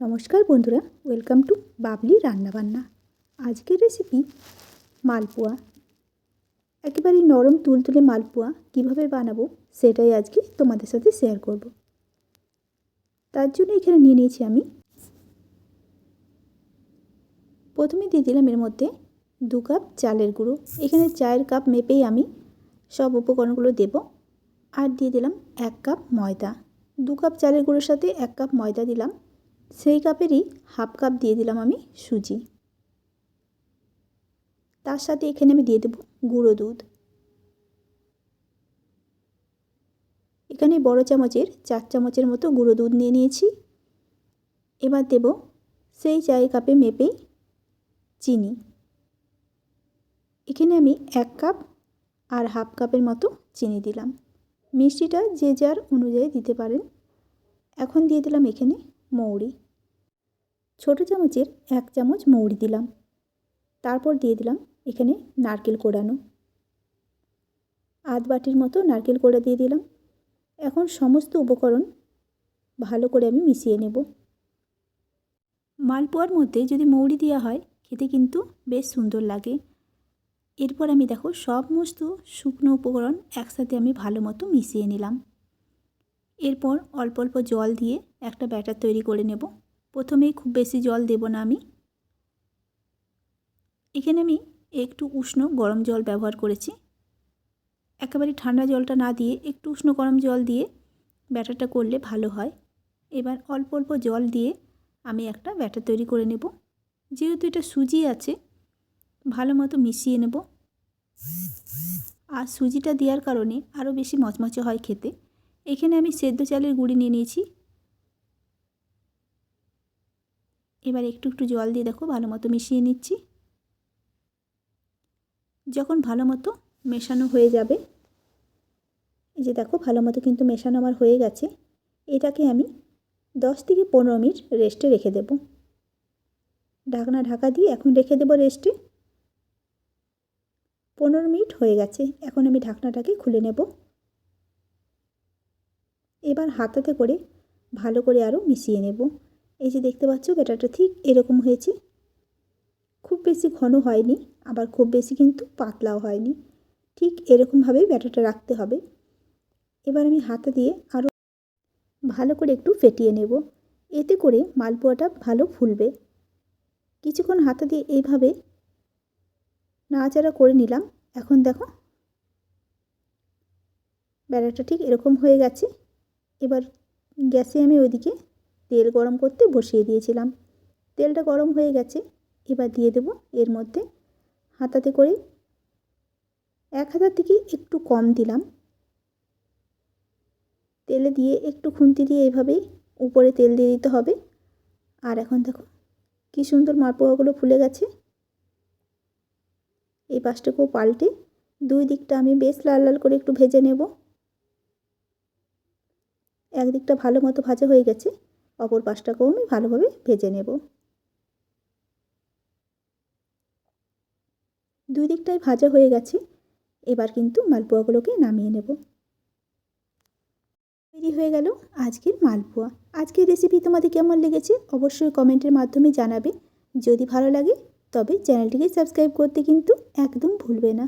নমস্কার বন্ধুরা welcome to Babli রান্নাবান্না। আজকের রেসিপি মালপোয়া। একেবারে নরম তুলতুলে মালপোয়া কীভাবে বানাবো সেটাই আজকে তোমাদের সাথে শেয়ার করব। তার জন্য এখানে নিয়ে নিয়েছি আমি প্রথমে দিয়ে দিলাম এর মধ্যে দু কাপ চালের গুঁড়ো। এখানে চায়ের কাপ মেপেই আমি সব উপকরণগুলো দেব। আর দিয়ে দিলাম এক কাপ ময়দা। দু কাপ চালের গুঁড়োর সাথে এক কাপ ময়দা দিলাম। সেই কাপেরই হাফ কাপ দিয়ে দিলাম আমি সুজি। তার সাথে এখানে আমি দিয়ে দেব গুঁড়ো দুধ। এখানে বড় চামচের চার চামচের মতো গুঁড়ো দুধ নিয়ে নিয়েছি। এবার দেব সেই চায়ের কাপে মেপেই চিনি। এখানে আমি এক কাপ আর হাফ কাপের মতো চিনি দিলাম। মিষ্টিটা যে যার অনুযায়ী দিতে পারেন। এখন দিয়ে দিলাম এখানে মৌরি। ছোটো চামচের এক চামচ মৌরি দিলাম। তারপর দিয়ে দিলাম এখানে নারকেল কোড়ানো আধ বাটির মতো নারকেল কোড়া দিয়ে দিলাম। এখন সমস্ত উপকরণ ভালো করে আমি মিশিয়ে নেব। মালপোয়ার মধ্যে যদি মৌরি দেওয়া হয়, খেতে কিন্তু বেশ সুন্দর লাগে। এরপর আমি দেখো সমস্ত শুকনো উপকরণ একসাথে আমি ভালো মতো মিশিয়ে নিলাম। এরপর অল্প অল্প জল দিয়ে একটা ব্যাটার তৈরি করে নেব। প্রথমেই খুব বেশি জল দেব না আমি। এখানে আমি একটু উষ্ণ গরম জল ব্যবহার করেছি। একেবারে ঠান্ডা জলটা না দিয়ে একটু উষ্ণ গরম জল দিয়ে ব্যাটারটা করলে ভালো হয়। এবার অল্প অল্প জল দিয়ে আমি একটা ব্যাটার তৈরি করে নেব। যেহেতু এটা সুজি আছে, ভালো মতো মিশিয়ে নেব। আর সুজিটা দেওয়ার কারণে আরও বেশি মচমচে হয় খেতে। এখানে আমি সেদ্ধ চালের গুঁড়ি নিয়ে নিয়েছি। এবার একটু একটু জল দিয়ে দেখো, ভালো মতো মিশিয়ে নিচ্ছি। যখন ভালো মতো মেশানো হয়ে যাবে, এই যে দেখো, ভালো মতো কিন্তু মেশানো আমার হয়ে গেছে, এটাকে আমি দশ থেকে পনেরো মিনিট রেস্টে রেখে দেব। ঢাকনা ঢাকা দিয়ে এখন রেখে দেবো রেস্টে। পনেরো মিনিট হয়ে গেছে, এখন আমি ঢাকনাটাকে খুলে নেব। এবার হাতাতে করে ভালো করে আরও মিশিয়ে নেব। এই যে দেখতে পাচ্ছ, ব্যাটারটা ঠিক এরকম হয়েছে। খুব বেশি ঘন হয়নি, আবার খুব বেশি কিন্তু পাতলাও হয়নি। ঠিক এরকমভাবেই ব্যাটারটা রাখতে হবে। এবার আমি হাতা দিয়ে আরও ভালো করে একটু ফেটিয়ে নেব। এতে করে মালপোয়াটা ভালো ফুলবে। কিছুক্ষণ হাতা দিয়ে এইভাবে নাড়াচাড়া করে নিলাম। এখন দেখো, ব্যাটারটা ঠিক এরকম হয়ে গেছে। এবার গ্যাসে আমি ওইদিকে তেল গরম করতে বসিয়ে দিয়েছিলাম। তেলটা গরম হয়ে গেছে, এবার দিয়ে দেব এর মধ্যে হাতাতে করে এক হাতার থেকে একটু কম দিলাম। তেলে দিয়ে একটু খুন্তি দিয়ে এইভাবেই উপরে তেল দিয়ে দিতে হবে। আর এখন দেখো কী সুন্দর মারপোয়াগুলো ফুলে গেছে। এই পাশটাকেও পাল্টে দুই দিকটা আমি বেশ লাল লাল করে একটু ভেজে নেব। একদিকটা ভালো মতো ভাজা হয়ে গেছে, অপর পাশটাকেও আমি ভালোভাবে ভেজে নেব। দুই দিকটাই ভাজা হয়ে গেছে, এবার কিন্তু মালপোয়াগুলোকে নামিয়ে নেব। তৈরি হয়ে গেল আজকের মালপোয়া। আজকের রেসিপি তোমাদের কেমন লেগেছে অবশ্যই কমেন্টের মাধ্যমে জানাবে। যদি ভালো লাগে, তবে চ্যানেলটিকে সাবস্ক্রাইব করতে কিন্তু একদম ভুলবে না।